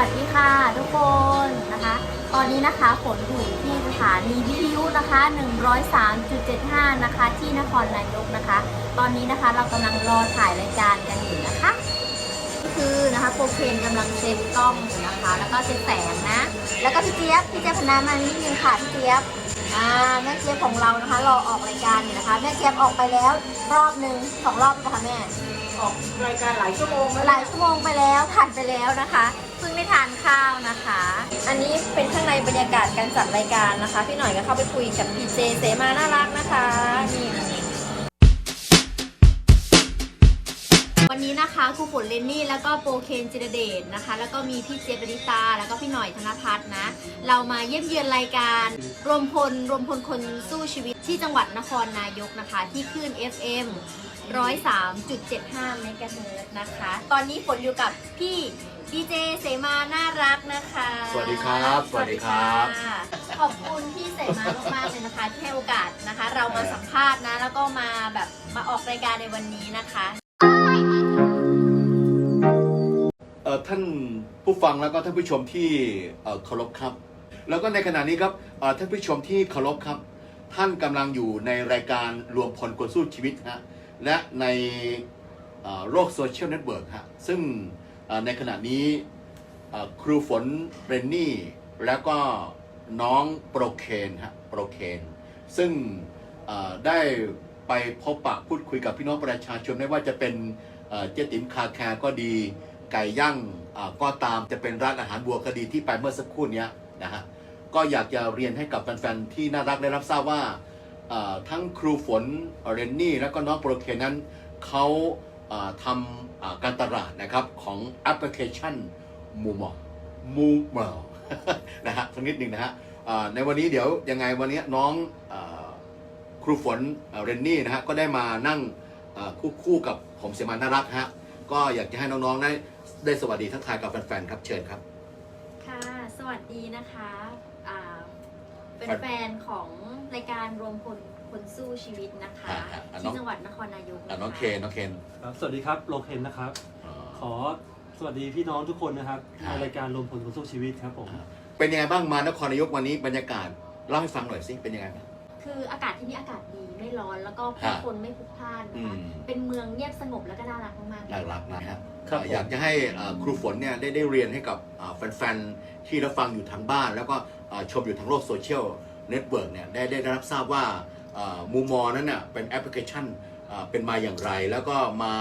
วัสดีค่ะทุกคนนะคะ ตอนนี้นะคะฝนอยู่ที่สถานีวิทยุนะคะ 103.75 นะคะ ที่นครนายกนะคะ ตอนนี้นะคะเรากำลังรอถ่ายรายการกันอยู่นะคะนี่คือนะคะโปรเคนกำลังเซ็ตกล้องอยู่นะคะ แล้วก็เซ็ตแสงนะ แล้วก็พี่เจี๊ยบพี่เจี๊ยบพนามานิดนึงค่ะพี่เจี๊ยบ อ่าแม่เจี๊ยบของเรานะคะรอออกรายการอยู่นะคะ แม่เจี๊ยบออกไปแล้วรอบหนึ่งสองรอบแล้วค่ะแม่ ออกรายการหลายชั่วโมงแล้วหลายชั่วโมงไปแล้วผ่านไปแล้วนะคะเพิ่งได้ทานข้าวนะคะ อันนี้เป็นข้างในบรรยากาศการจัดรายการนะคะ พี่หน่อยก็เข้าไปคุยกับพีเจเสมาน่ารักนะคะนี่ วันนี้นะคะครูฝนเลนนี่แล้วก็โปรเคนจิรเดชนะคะ แล้วก็มีพี่เจยบริตา แล้วก็พี่หน่อยธนพัฒน์นะ เรามาเยี่ยมเยือนรายการ รวมพลรวมพลคนสู้ชีวิตที่จังหวัดนครนายกนะคะ ที่คลื่น FM 103.75เมกะเฮิรตซ์นะคะ ตอนนี้ฝนอยู่กับพี่ดีเจเสมาน่ารักนะคะ สวัสดีครับสวัสดีครับสวัสดีค่ะขอบคุณพี่เสมามากๆเลยนะคะที่ให้โอกาสนะคะ เรามาสัมภาษณ์นะ แล้วก็มาแบบมาออกรายการในวันนี้นะคะ ผู้ฟังแล้วก็ท่านผู้ชมที่เคารพครับ แล้วก็ในขณะนี้ครับท่านผู้ชมที่เคารพครับ ท่านกำลังอยู่ในรายการรวมพลคนสู้ชีวิตฮะและในโลกโซเชียลเน็ตเวิร์กฮะซึ่งในขณะนี้ครูฝนเรนนี่แล้วก็น้องโปรเคนฮะโปรเคนซึ่งได้ไปพบปะพูดคุยกับพี่น้องประชาชนไม่ว่าจะเป็นเจ๊ติ๋มคาแคร์ก็ดีไก่ย่าง ก็ตามจะเป็นร้านอาหารบัวคดีที่ไปเมื่อสักครู่นี้นะฮะก็อยากจะเรียนให้กับแฟนๆที่น่ารักได้รับทราบว่าทั้งครูฝนเรนนี่ แล้วก็น้องโปรเคนั้นเขาทำการตลาดนะครับของแอปพลิเคชันมูมอมูมอนะฮะสักนิดหนึ่งนะฮะในวันนี้เดี๋ยวยังไงวันนี้น้องอครูฝนเรนนี่นะฮะก็ได้มานั่งคู่คู่กับผมเสมาน่ารักฮะก็อยากจะให้น้องๆได้ ได้สวัสดีทักทายกับแฟนๆครับเชิญครับ ค่ะ สวัสดีนะคะอ่าเป็นครับแฟนของรายการรวมพลคนสู้ชีวิตนะคะ อ่าอ่าอ่าน้อง ที่จังหวัดนครนายกอะะคะน้องเคนน้องเคน ครับสวัสดีครับโลเคนนะครับอ่าขอสวัสดีพี่น้องทุกคนนะครับครับ ในรายการรวมพลคนสู้ชีวิตครับผม เป็นยังไงบ้างมานครนายกวันนี้บรรยากาศเล่าให้ฟังหน่อยสิเป็นยังไงบ้าง คืออากาศที่นี่อากาศดีไม่ร้อนแล้วก็ผู้ฮะคนไม่พลุกพล่านอืนะคะมเป็นเมืองเงียบสงบแล้วก็น่ารักมากๆเลน่ายรักนะฮะครับอ่าอยากจะให้อ่าครูฝนเนี่ยได้ได้เรียนให้กับอ่าแฟนๆ ที่รับฟังอยู่ทางบ้าน แล้วก็อ่าชมอยู่ทางโลกโซเชียลเน็ตเวิร์กเนี่ยได้ได้รับทราบว่ามูมอนั้นน่ะเป็นแอปพลิเคชันอ่าเป็นมาอย่างไร แล้วก็มา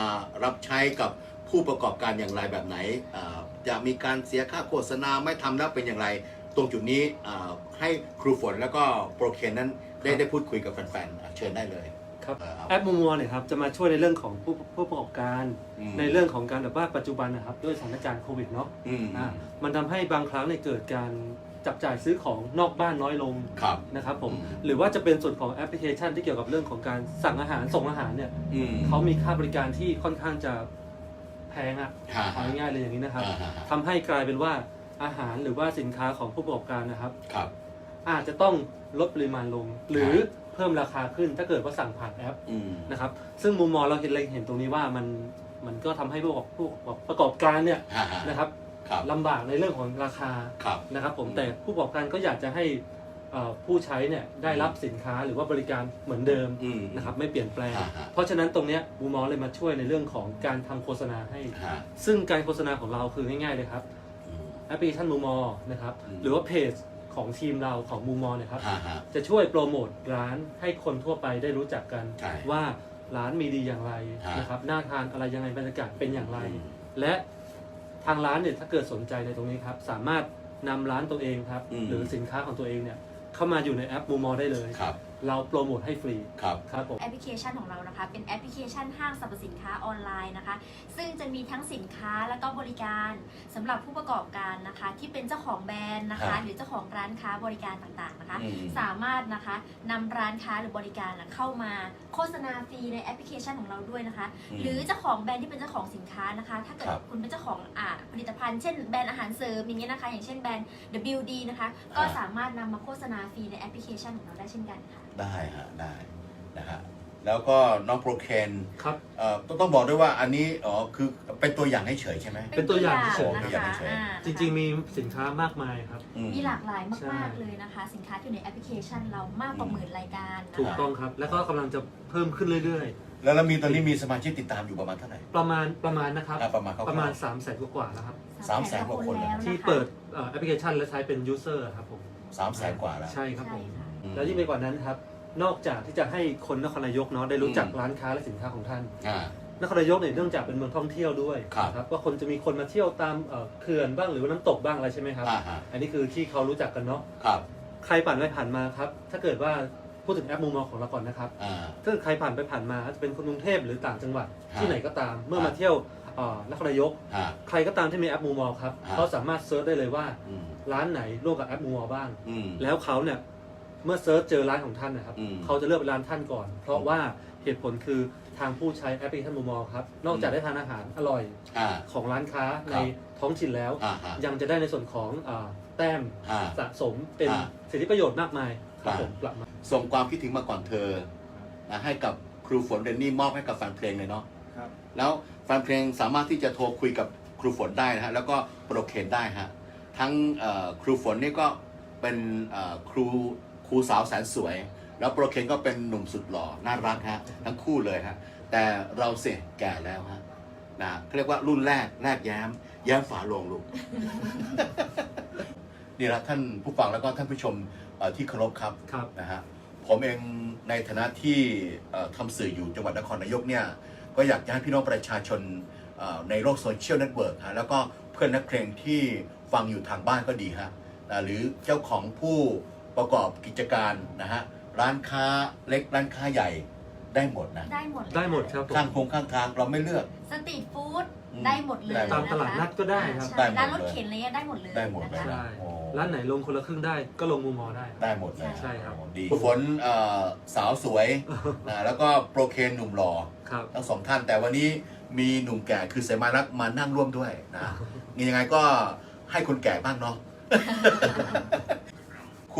รับใช้กับผู้ประกอบการอย่างไรแบบไหนอ่าจะมีการเสียค่าโฆษณาไม่ทำแล้วเป็นอย่างไร ตรงจุดนี้อ่าให้ครูฝนแล้วก็โปรเคนนั้น ได้ได้พูดคุยกับแฟนๆอะเชิญได้เลยครับเอ่อแอปมุมมอเนี่ยครับจะมาช่วยในเรื่องของผู้ผู้ประกอบการ อืม ในเรื่องของการแบบว่าปัจจุบันนะครับด้วยสถานการณ์โควิดเนาะอืมอ่ามันทำให้บางครั้งเนี่ยเกิดการจับจ่ายซื้อของนอกบ้านน้อยลงครับ นะครับผมอืม หรือว่าจะเป็นส่วนของแอปพลิเคชันที่เกี่ยวกับเรื่องของการสั่งอาหารส่งอาหารเนี่ยอืมเขามีค่าบริการที่ค่อนข้างจะแพงอะฮะเอาง่ายๆเลยอย่างนี้นะครับอ่าฮะฮะทำให้กลายเป็นว่าอาหารหรือว่าสินค้าของผู้ประกอบการนะครับ ครับ อาจจะต้องลดปริมาณลง หรือเพิ่มราคาขึ้นถ้าเกิดว่าสั่งผ่านแอปอืม นะครับซึ่งมุมมองเราเห็นเลยเห็นตรงนี้ว่ามันมันก็ทำให้ผู้ประกอบผู้ประกอบการเนี่ยฮะฮะนะครับครับลำบากในเรื่องของราคา ครับ นะครับผมอืมแต่ผู้ประกอบการก็อยากจะให้เอ่อผู้ใช้เนี่ยได้รับสินค้าหรือว่าบริการเหมือนเดิมอืมนะครับไม่เปลี่ยนแปลงฮะฮะ เพราะฉะนั้นตรงเนี้ยมุมมองเลยมาช่วยในเรื่องของการทำโฆษณาให้ ฮะซึ่งการโฆษณาของเราคือง่ายๆเลยครับอืม แอปพลิเคชันมูมอนะครับอืม หรือว่าเพจ ของทีมเราของมูมอเนี่ยครับฮะฮะ จะช่วยโปรโมทร้านให้คนทั่วไปได้รู้จักกัน ใช่ว่าร้านมีดีอย่างไรฮะนะครับน่าทานอะไรยังไงบรรยากาศเป็นอย่างไร อืม และทางร้านเนี่ยถ้าเกิดสนใจในตรงนี้ครับ สามารถนำร้านตัวเองครับ อืม หรือสินค้าของตัวเองเนี่ยเข้ามาอยู่ในแอปมูมอได้เลย ครับ เราโปรโมทให้ฟรีครับ ครับผม แอปพลิเคชันของเรานะคะ เป็นแอปพลิเคชันห้างสรรพสินค้าออนไลน์นะคะ ซึ่งจะมีทั้งสินค้าและก็บริการสำหรับผู้ประกอบการนะคะ ที่เป็นเจ้าของแบรนด์นะครัคะ บหรือเจ้าของร้านค้าบริการต่างๆนะคะ อืม สามารถนะคะนำร้านค้าหรือบริการน่ะเข้ามาโฆษณาฟรีในแอปพลิเคชันของเราด้วยนะคะหรือเจ้าของแบรนด์ที่เป็นเจ้าของสินค้านะคะ ถ้าเกิดครับคุณเป็นเจ้าของอ่าผลิตภัณฑ์เช่นแบรนด์อาหารเสริมอย่างเงี้ยนะคะ อย่างเช่นแบรนด์ WD นะคะ ก็อ่า สามารถนำมาโฆษณาฟรีในแอปพลิเคชันของเราได้เช่นกันค่ะ ได้ฮะได้นะฮะแล้วก็น้องโปรเคนครับ เอ่อต้องต้องบอกด้วยว่าอันนี้อ๋อคือเป็นตัวอย่างให้เฉยใช่ไหม เป็นตัวอย่างเฉยๆนะตัวอย่างคะเฉยๆอ่าจริงๆมีสินค้ามากมายครับ อืม มีหลากหลายใช่ มากๆเลยนะคะ สินค้าที่อยู่ในแอปพลิเคชันเรามากกว่าอืมหมื่นรายการนะคะถูกต้องครับ แล้วก็กำลังจะเพิ่มขึ้นเรื่อยแล้วแล้วมีตอนนี้มีสมาชิกติดตามอยู่ประมาณเท่าไหร่ๆ ประมาณประมาณนะครับ อะประมาณคร่าวๆ ประมาณ3ามแสนกว่าๆแล้วครับ สามแสนกว่าคนเลยแล้วะะที่เปิดเอ่อแอปพลิเคชันและใช้เป็นยูเซอร์ครับผมสามแสนกว่าแล้ว ใช่ครับผใช่มค่ะอืมแล้วยิ่งไปกว่านั้นครับ นอกจากที่จะให้คนนครนายกเนาะได้รู้จักอืมร้านค้าและสินค้าของท่าน อ่า นครนายกเนี่ยเนื่องจากเป็นเมืองท่องเที่ยวด้วยครับ นะว่าคนจะมีคนมาเที่ยวตามเอ่อเขื่อนบ้างหรือว่าน้ำตกบ้างอะไรใช่ไหมครับ อ่าฮะอันนี้คือที่เขารู้จักกันเนาะครับใครผ่านไปผ่านมาครับ ถ้าเกิดว่าพูดถึงแอปมุมมองของเราก่อนนะครับ อ่า ถ้าเกิดใครผ่านไปผ่านมาอาจจะเป็นคนกรุงเทพหรือต่างจังหวัดฮะ ที่ไหนก็ตาม เมื่อฮะมาเที่ยวเอ่อนครนายก ฮะ ใครก็ตามที่มีแอปมูมอลครับฮะ เขาสามารถเซิร์ชได้เลยว่า อืมร้านไหนร่วมกับแอปมูมอลบ้าง อืมแล้วเขาเนี่ย เมื่อเซิร์ชเจอร้านของท่านนะครับ อืม เขาจะเลือกเป็นร้านท่านก่อน เพราะว่าเหตุผลคือทางผู้ใช้แอปพลิเคชันมูมอลครับ นอกจากได้ทานอาหารอร่อยอ่า ของร้านค้าครับในท้องถิ่นแล้ว อ่าฮะยังจะได้ในส่วนของอ่าแต้มอ่า สะสมเป็นอ่าสิทธิประโยชน์มากมายครับอ่า ผมกลับมาส่งความคิดถึงมาก่อนเธอนะให้กับครูฝนเรนนี่มอบให้กับแฟนเพลงเลยเนาะครับ แล้วแฟนเพลงสามารถที่จะโทรคุยกับครูฝนได้นะฮะแล้วก็โปรเคนได้ฮะทั้งเอ่อครูฝนนี่ก็เป็นเอ่อครู ครูสาวแสนสวย แล้วโปรเคนก็เป็นหนุ่มสุดหล่อน่ารักฮะทั้งคู่เลยฮะแต่เราเสียแก่แล้วฮะนะเขาเรียกว่ารุ่นแรกแรกแย้ม แย้มฝาโลงลูกนี่แหละท่านผู้ฟังแล้วก็ท่านผู้ชมเอ่อที่เคารพครับครับนะฮะผมเองในฐานะที่เอ่อทำสื่ออยู่จังหวัดนครนายกเนี่ยก็อยากจะให้พี่น้องประชาชนเอ่อในโลกโซเชียลเน็ตเวิร์กฮะแล้วก็เพื่อนนักเพลงที่ฟังอยู่ทางบ้านก็ดีฮะนะหรือเจ้าของผู้ ประกอบกิจการนะฮะร้านค้าเล็กร้านค้าใหญ่ได้หมดนะได้หมดเลยได้หมดครับผม ข้างพงข้างทางเราไม่เลือก สตรีทฟู้ดอืมได้หมดเลยได้หมด ตามตลาดนัดก็ได้ครับ ใช่ได้หมดร้านรถเลยเข็นอะไรเงี้ยได้หมดเลยได้หมดเลยนะคะ ใช่ โอ้ร้านไหนลงคนละครึ่งได้ก็ลงมูมอลได้ครับ ได้หมดเลยใช่ครับ โอ้ดีฝนเอ่อสาวสวยนะแล้วก็โปรเคนหนุ่มหล่อ ครับ ทั้งสองท่านแต่วันนี้มีหนุ่มแก่คือเสมารักษ์มานั่งร่วมด้วยนะ ยังไงก็ให้คนแก่บ้างเนาะค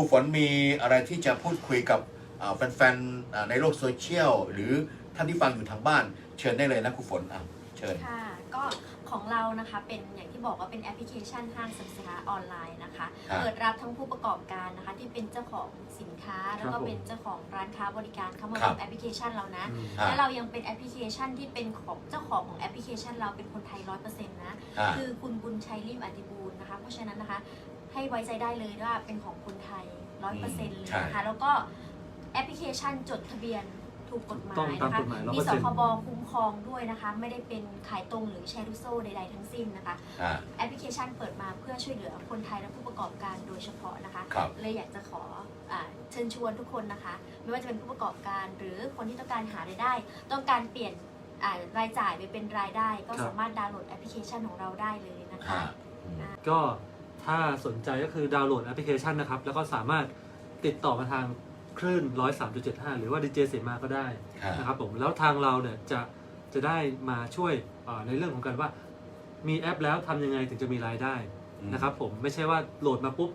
รูฝนมีอะไรที่จะพูดคุยกับอ่าแฟนๆอ่าในโลกโซเชียลหรือท่านที่ฟังอยู่ทางบ้าน เชิญได้เลยนะครูฝนอะเชิญค่ะก็ของเรานะคะเป็นอย่างที่บอกว่าเป็นแอปพลิเคชันห้างสรรพสินค้าออนไลน์นะคะครับเปิดรับทั้งผู้ประกอบการนะคะที่เป็นเจ้าของสินค้าแล้วก็ครับผมเป็นเจ้าของร้านค้าบริการเข้ามาครับร่วมแอปพลิเคชันเรานะอืมอ่าและเรายังเป็นแอปพลิเคชันที่เป็นของเจ้าของของแอปพลิเคชันเราเป็นคนไทยร้อยเปอร์เซ็นต์นะอ่าคือคุณบุญชัยริมอติบูลนะคะ เพราะฉะนั้นนะคะ ให้ไว้ใจได้เลยว่าเป็นของคนไทยร้อยเปอร์เซ็นต์เลยนะคะแล้วก็แอปพลิเคชันจดทะเบียนถูกกฎหมายต้องตามนะคะกฎหมายมีส100%คบคุ้มครองด้วยนะคะ ไม่ได้เป็นขายตรงหรือแชร์ลูกโซ่ใดๆทั้งสิ้นนะคะอ่าแอปพลิเคชันเปิดมาเพื่อช่วยเหลือคนไทยและผู้ประกอบการโดยเฉพาะนะคะครับเลยอยากจะขออาเชิญชวนทุกคนนะคะ ไม่ว่าจะเป็นผู้ประกอบการ หรือคนที่ต้องการหารายได้ ต้องการเปลี่ยนอ่ารายจ่ายไปเป็นรายได้ ก็ครับสามารถดาวน์โหลดแอปพลิเคชันของเราได้เลยนะคะอ่าอืมก็ ถ้าสนใจก็คือดาวน์โหลดแอปพลิเคชันนะครับ แล้วก็สามารถติดต่อมาทางคลื่น 103.75 หรือว่าดีเจเสมาก็ได้ครับนะครับผมแล้วทางเราเนี่ยจะจะได้มาช่วยเอ่อในเรื่องของการว่า มีแอปแล้วทำยังไงถึงจะมีรายได้นะครับผมไม่ใช่ว่าโหลดมาปุ๊บ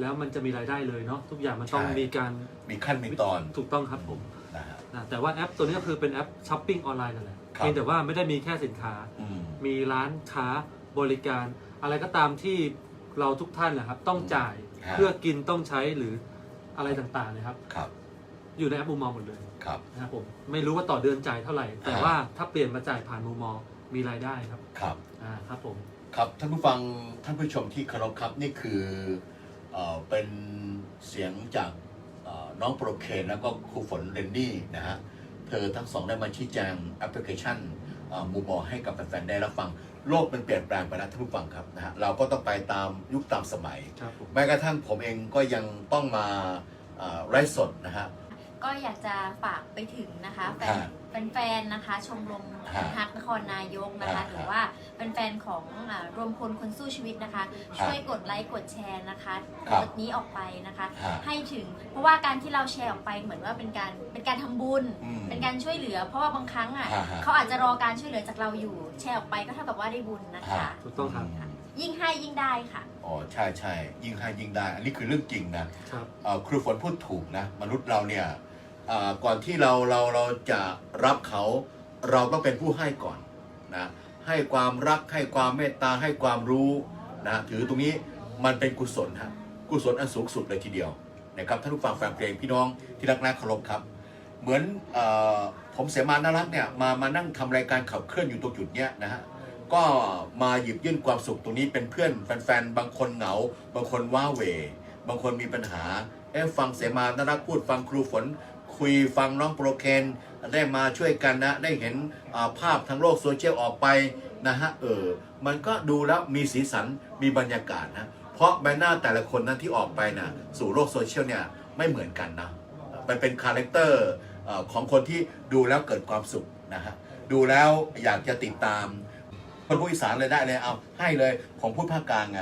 แล้วมันจะมีรายได้เลยเนาะทุกอย่างมันต้องใช่มีการมีขั้นมีตอนถูกต้องครับผมนะฮะนะแต่ว่าแอปตัวนี้ก็คือเป็นแอปช้อปปิ้งออนไลน์นั่นแหละครับเพียงแต่ว่าไม่ได้มีแค่สินค้าอืมมีร้านค้าบริการ อะไรก็ตามที่ เราทุกท่านนะครับ ต้องจ่ายครับเพื่อกินต้องใช้หรืออะไรต่างๆนะครับ ครับอยู่ในแอปมูมอลหมดเลยครับ นะครับผมไม่รู้ว่าต่อเดือนจ่ายเท่าไหร่ แต่อ่าว่าถ้าเปลี่ยนมาจ่ายผ่านมูมอลมีรายได้ครับครับ อ่าครับผม ครับท่านผู้ฟังท่านผู้ชมที่เคารพครับนี่คือเอ่อเป็นเสียงจากเอ่อน้องโปรเคนแล้วก็ครูฝนเรนนี่นะฮะเธอทั้งสองได้มาชี้แจงแอปพลิเคชันมูมอให้กับแฟนๆได้รับฟัง โลกมันเปลี่ยนแปลงไปแล้วท่านผู้ฟังครับนะฮะเราก็ต้องไปตามยุคตามสมัย ครับผม แม้กระทั่งผมเองก็ยังต้องมาเอ่อไลฟ์สดนะฮะ ก็อยากจะฝากไปถึงนะคะแฟฮะนแฟนๆนะคะ ชมรมฮะฮักนครนายกนะคะฮะหรือว่าเป็นแฟนๆของอ่ารวมพลคนสู้ชีวิตนะคะ ช่วยกดไลค์กดแชร์นะคะครับโพสต์นี้ออกไปนะคะฮะให้ถึงเพราะว่าการที่เราแชร์ออกไปเหมือนว่าเป็นการเป็นการทำบุญอืมเป็นการช่วยเหลือ เพราะว่าบางครั้งอะฮะฮะเขาอาจจะรอการช่วยเหลือจากเราอยู่ แชร์ออกไปก็เท่ากับว่าได้บุญนะคะฮะถูกต้องครับยิ่งให้ยิ่งได้ค่ะอ๋อใช่ใช่ยิ่งให้ยิ่งได้ อันนี้คือเรื่องจริงนะครับเอ่อครูฝนพูดถูกนะ มนุษย์เราเนี่ยอ่า ก่อนที่เราเราเราจะรับเขาเราต้องเป็นผู้ให้ก่อนนะให้ความรักให้ความเมตตาให้ความรู้นะถือตรงนี้มันเป็นกุศลฮะกุศลอันสูงสุดเลยทีเดียวนะครับท่านผู้ฟังแฟนเพลงพี่น้องที่รักน่าเคารพครับ เหมือนอผมเสมานารักเนี่ยมามานั่งทำรายการขับเคลื่อนอยู่ตรงจุดเนี้ยนะฮะก็มาหยิบยื่นความสุขตรงนี้เป็นเพื่อนแฟนๆบางคนเหงา บางคนว้าเหวบางคนมีปัญหาเอ๊ะฟังเสมานารักพูดฟังครูฝน คุยฟังน้องโปรเคนได้มาช่วยกันนะ ได้เห็นภาพทางโลกโซเชียลออกไปนะฮะเออมันก็ดูแล้วมีสีสันมีบรรยากาศนะ เพราะใบหน้าแต่ละคนนั้นที่ออกไปนะสู่โลกโซเชียลเนี่ยไม่เหมือนกันนะมันเป็นคาแรคเตอร์ของคนที่ดูแล้วเกิดความสุขนะฮะดูแล้วอยากจะติดตามคนพูดอีสานเลยได้เลยเอาให้เลยผมพูดภาคกลางไง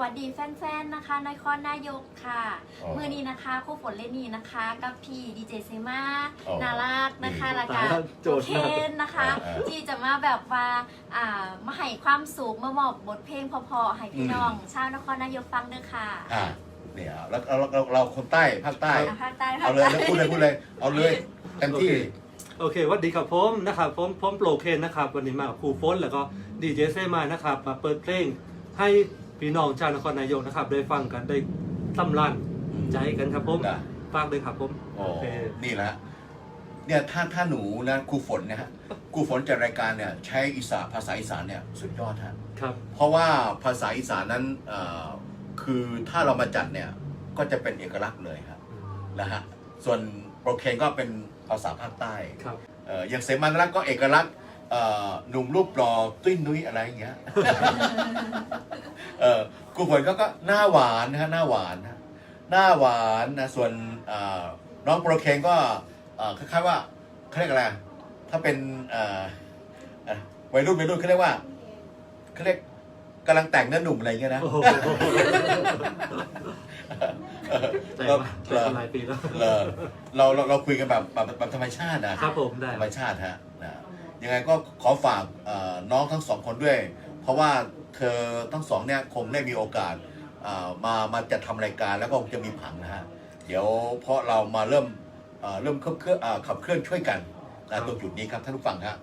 วัสดีแฟนๆนะคะนายคอนนายกค่ะอ๋อมือนี้นะคะครู่ฝนเล่นนี่นะคะ กับพี่ดีเจเซมาอ๋อ นารักนะคะดีแล้วก็ตายแล้วโจทย์ เคนมากนะคะ อ่าที่จะมาแบบว่าอ่ามาให้ความสุขมามอบบทเพลงเพอๆให้พี่น้อง ชาวนครนายกฟังด้วยค่ะอ่าเนี่ยแล้วเราเราเราคนใต้ภาคใต้อะภาคใต้ภาเอาคเลยใต้แล้วพูดเลยพูดเลย เอาเลยเต็มที่ โอเคสวัสดีครับผมนะครับผมผมโปรเคนนะครับ วันนี้มากับครูฝนแล้วก็ดีเจเซมานะครับ มาเปิดเพลงให้ พี่น้องชาวนครนายกนะครับ ได้ฟังกันได้สำรันใจกันครับผมได้ฝากเลยครับผมโอ้โอเคนี่แหละเนี่ยถ้าถ้าหนูนะครูฝนนะฮะครูฝนจัดรายการเนี่ยใช้อีสานภาษาอีสานเนี่ยสุดยอดฮะครับ เพราะว่าภาษาอีสานนั้นเอ่อคือถ้าเรามาจัดเนี่ยก็จะเป็นเอกลักษณ์เลยครับนะฮะส่วนโปรเคนก็เป็นภาษาภาคใต้ ครับ เอ่ออย่างเสมานักก็เอกลักษณ์เอ่อ หนุ่มรูปหล่อตุ้ยนุ้ยอะไรอย่างเงี้ยเออครูฝนก็ก็หน้าหวานนะฮะหน้าหวานนะหน้าหวานนะส่วนเอ่อน้องโปรเคนก็เอ่อคล้ายๆว่าเขาเรียกอะไรถ้าเป็นเอ่อเอ่อวัยรุ่นวัยรุ่นเขาเรียกว่าเขาเรียกกำลังแต่งเนื้อหนุ่มอะไรอย่างเงี้ยนะโอ้โหใจเรามาใจมาหลายปีแล้วเราเราเราเราคุยกันแบบแบบแบบธรรมชาตินะครับผมได้ธรรมชาติฮะนะ ยังไงก็ขอฝากน้องทั้งสองคนด้วย เพราะว่าเธอทั้งสองเนี่ยคงได้มีโอกาสมามาจัดทำรายการแล้วก็คงจะมีผังนะฮะเดี๋ยวเพราะเรามาเริ่มเริ่มขับเคลื่อนขับเคลื่อนช่วยกันตรงจุดนี้ครับท่านผู้ฟังครับ